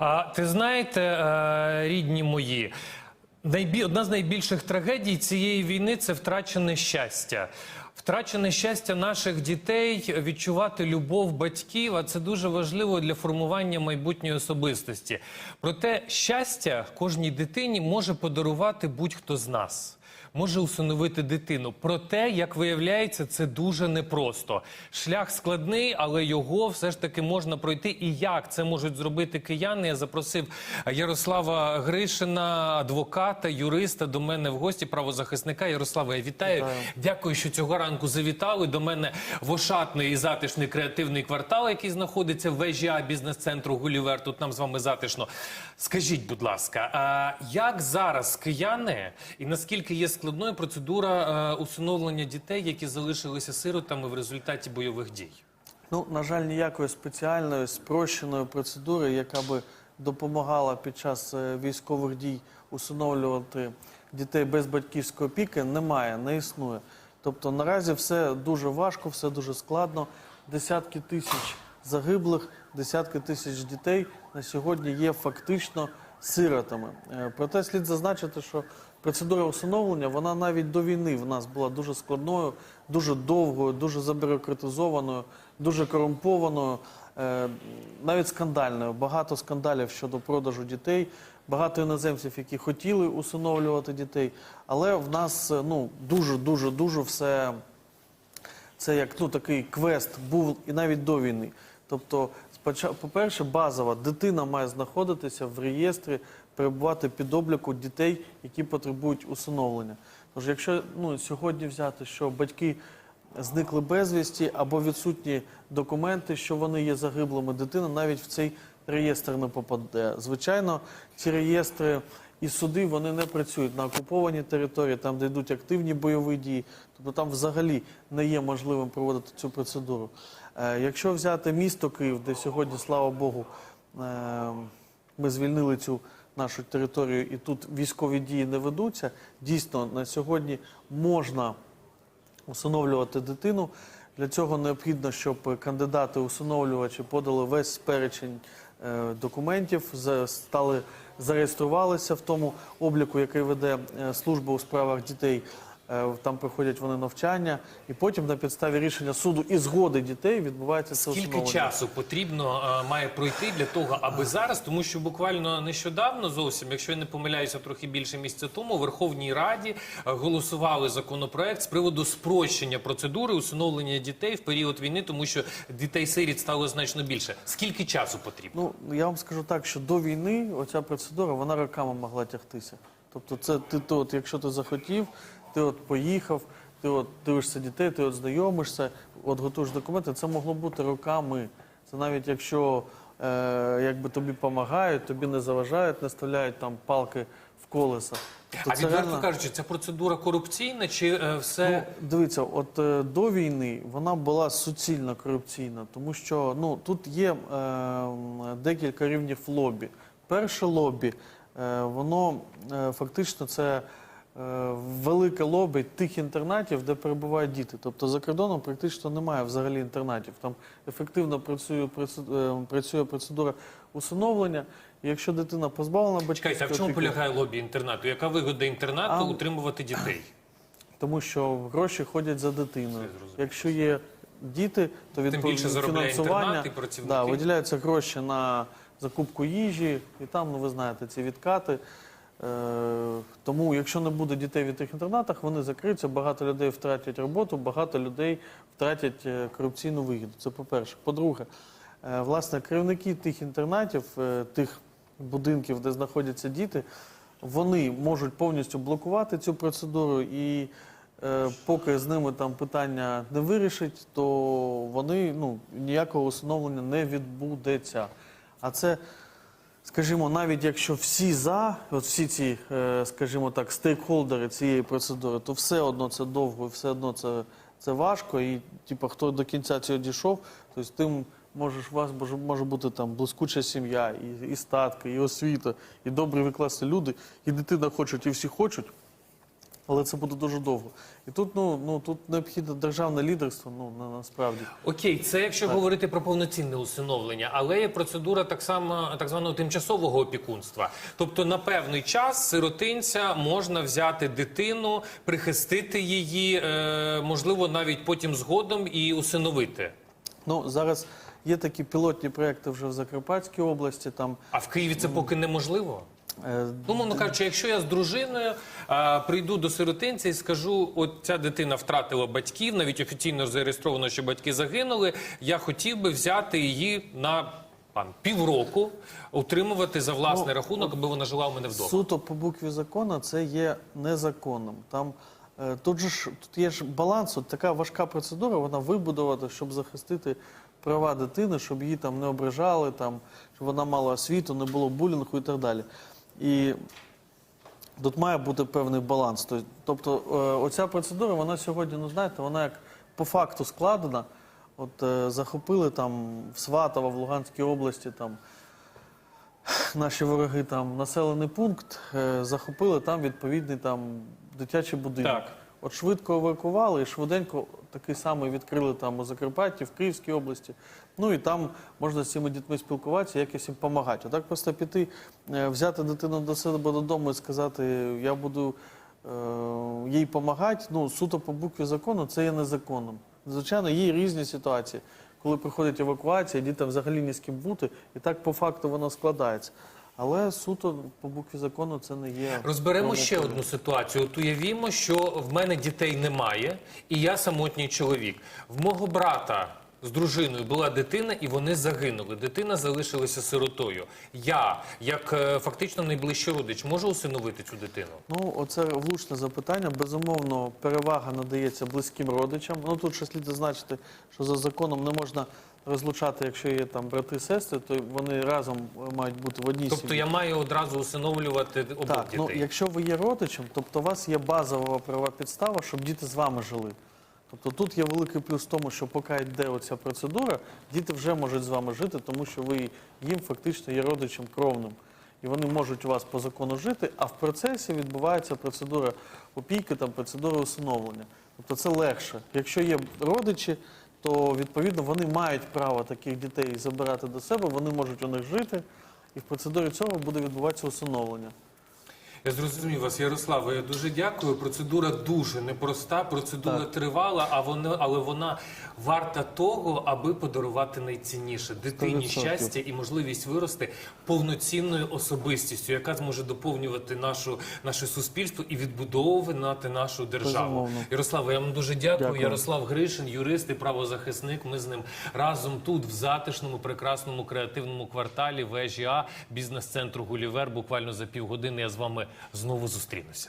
А ти знаєте, е, рідні мої, одна з найбільших трагедій цієї війни це втрачене щастя. Втрачене щастя наших дітей, відчувати любов батьків, а це дуже важливо для формування майбутньої особистості. Проте щастя кожній дитині може подарувати будь-хто з нас. Може усиновити дитину. Проте, як виявляється, це дуже непросто. Шлях складний, але його все ж таки можна пройти. І як це можуть зробити кияни? Я запросив Ярослава Гришина, адвоката, юриста, до мене в гості, правозахисника. Ярослава, я вітаю. Вітаю. Дякую, що цього ранку завітали до мене в ошатний і затишний креативний квартал, який знаходиться в ВЖА бізнес-центру Гулівер. Тут нам з вами затишно. Скажіть, будь ласка, а як зараз кияни і наскільки є складною процедура е, усиновлення дітей, які залишилися сиротами в результаті бойових дій? Ну, на жаль, ніякої спеціальної спрощеної процедури, яка би допомагала під час е, військових дій усиновлювати дітей без батьківської опіки, немає, не існує. Тобто наразі все дуже важко, все дуже складно. Десятки тисяч загиблих, десятки тисяч дітей на сьогодні є фактично сиротами. Е, Проте слід зазначити, що процедура усиновлення вона навіть до війни в нас була дуже складною, дуже довгою, дуже забюрократизованою, дуже корумпованою, е, навіть скандальною. Багато скандалів щодо продажу дітей, багато іноземців, які хотіли усиновлювати дітей, але в нас е, ну дуже, дуже, дуже все це як ну такий квест був і навіть до війни. Тобто, по-перше, базова дитина має знаходитися в реєстрі, перебувати під обліку дітей, які потребують усиновлення. Тож, якщо ну сьогодні взяти, що батьки зникли безвісті або відсутні документи, що вони є загиблими, дитина навіть в цей реєстр не попаде. Звичайно, ці реєстри і суди вони не працюють на окупованій території, там де йдуть активні бойові дії. Тобто там взагалі не є можливим проводити цю процедуру. Е, якщо взяти місто Київ, де сьогодні, слава Богу, е, ми звільнили цю нашу територію, і тут військові дії не ведуться. Дійсно, на сьогодні можна усиновлювати дитину. Для цього необхідно, щоб кандидати-усиновлювачі подали весь перечень е, документів, стали зареєструвалися в тому обліку, який веде служба у справах дітей. Е, Там проходять вони навчання, і потім на підставі рішення суду і згоди дітей відбувається це Скільки часу потрібно е, має пройти для того, аби зараз, тому що буквально нещодавно зовсім, якщо я не помиляюся, трохи більше місяця тому, у Верховній Раді е, голосували законопроект з приводу спрощення процедури усиновлення дітей в період війни, тому що дітей-сиріт стало значно більше. Скільки часу потрібно? Ну я вам скажу так, що до війни оця процедура вона роками могла тягтися. Тобто, це ти то, от, якщо ти захотів, ти от поїхав, ти от дивишся дітей, ти от знайомишся, от готуєш документи. Це могло бути роками. Це навіть якщо е, якби тобі допомагають, тобі не заважають, не ставляють там палки в колеса. Тобто а це відверто реально- кажучи, ця процедура корупційна чи е, все Ну, дивіться, от е, до війни вона була суцільно корупційна, тому що ну тут є е, м, декілька рівнів лобі. Перше лобі, е, воно е, фактично це е, велике лобі тих інтернатів, де перебувають діти. Тобто за кордоном практично немає взагалі інтернатів. Там ефективно працює, е, працює процедура усиновлення. Якщо дитина позбавлена Чекайте, а в чому полягає лобі інтернату? Яка вигода інтернату А- утримувати дітей? Тому що гроші ходять за дитиною. Якщо є діти, то відповідно фінансування інтернат да, виділяються гроші на закупку їжі, і там, ну ви знаєте, ці відкати. Е, тому, якщо не буде дітей в тих інтернатах, вони закриються, багато людей втратять роботу, багато людей втратять е, корупційну вигіду. Це по-перше. По-друге, е, власне, керівники тих інтернатів, тих будинків, де знаходяться діти, вони можуть повністю блокувати цю процедуру, і поки з ними там питання не вирішить, то вони ну, ніякого усиновлення не відбудеться. А це, скажімо, навіть якщо всі за, от всі ці, е, скажімо так, стейкхолдери цієї процедури, то все одно це довго, все одно це, це важко. І типу, хто до кінця цього дійшов, то есть тим можеш вас може, може бути там блискуча сім'я, і, і статки, і освіта, і добрі викласти люди, і дитина хочуть, і всі хочуть. Але це буде дуже довго. І тут ну, ну тут необхідне державне лідерство. Ну на насправді. Окей, це якщо говорити про повноцінне усиновлення, але є процедура так само так званого тимчасового опікунства. Тобто на певний час сиротинця можна взяти дитину, прихистити її, е, можливо, навіть потім згодом і усиновити. Ну зараз є такі пілотні проекти вже в Закарпатській області. Там А в Києві це поки неможливо. Е, Ну, кажучи, якщо я з дружиною а, прийду до сиротинця і скажу, от ця дитина втратила батьків, навіть офіційно зареєстровано, що батьки загинули. Я хотів би взяти її на там, півроку, утримувати за власний Ну, рахунок, аби вона жила у мене вдома. Суто по букві закону це є незаконним. Там е, тут же ж тут є ж баланс, от така важка процедура, вона вибудована, щоб захистити права дитини, щоб її там не ображали, там, щоб вона мала освіту, не було булінгу і так далі. І тут має бути певний баланс. Тобто- е, оця процедура, вона сьогодні, ну знаєте, вона як по факту складена. От е, захопили там в Сватово, в Луганській області там наші вороги там населений пункт, е, захопили там відповідний там дитячий будинок. Так. От швидко евакували і швиденько такий самий відкрили там у Закарпатті, в Київській області. Ну і там можна з цими дітьми спілкуватися, якось їм допомагати. А так просто піти, е, взяти дитину до себе додому і сказати, я буду е, їй допомагати, ну суто по букві закону, це є незаконним. Звичайно, є різні ситуації, коли приходить евакуація, дітям взагалі ні з ким бути, і так по факту воно складається. Але суто по букві закону це не є. Розберемо ще одну ситуацію. От уявімо, що в мене дітей немає, і я самотній чоловік. В мого брата з дружиною була дитина, і вони загинули. Дитина залишилася сиротою. Я, як е, фактично найближчий родич, можу усиновити цю дитину? Ну, оце влучне запитання. Безумовно, перевага надається близьким родичам. Ну тут ще слід зазначити, що за законом не можна розлучати, якщо є там брати і сестри, то вони разом мають бути в одній Тобто сім'ї. я маю одразу усиновлювати обох Так, ну якщо ви є родичем, тобто у вас є базова права підстава, щоб діти з вами жили. Тобто тут є великий плюс в тому, що поки йде оця процедура, діти вже можуть з вами жити, тому що ви їм фактично є родичем кровним. І вони можуть у вас по закону жити, а в процесі відбувається процедура опіки, там процедура усиновлення. Тобто це легше. Якщо є родичі, то відповідно вони мають право таких дітей забирати до себе, вони можуть у них жити, і в процедурі цього буде відбуватися усиновлення. Я зрозумів вас, Ярославе. Я дуже дякую. Процедура дуже непроста, процедура Так. тривала, а вона, але вона варта того, аби подарувати найцінніше дитині 100%. щастя і можливість вирости повноцінною особистістю, яка зможе доповнювати нашу наше суспільство і відбудовувати нашу державу. Ярославе, я вам дуже дякую. Дякую. Ярослав Гришин, юрист і правозахисник. Ми з ним разом тут, в затишному, прекрасному креативному кварталі вежі А бізнес-центру Гулівер. Буквально за півгодини я з вами знову зустрінуся.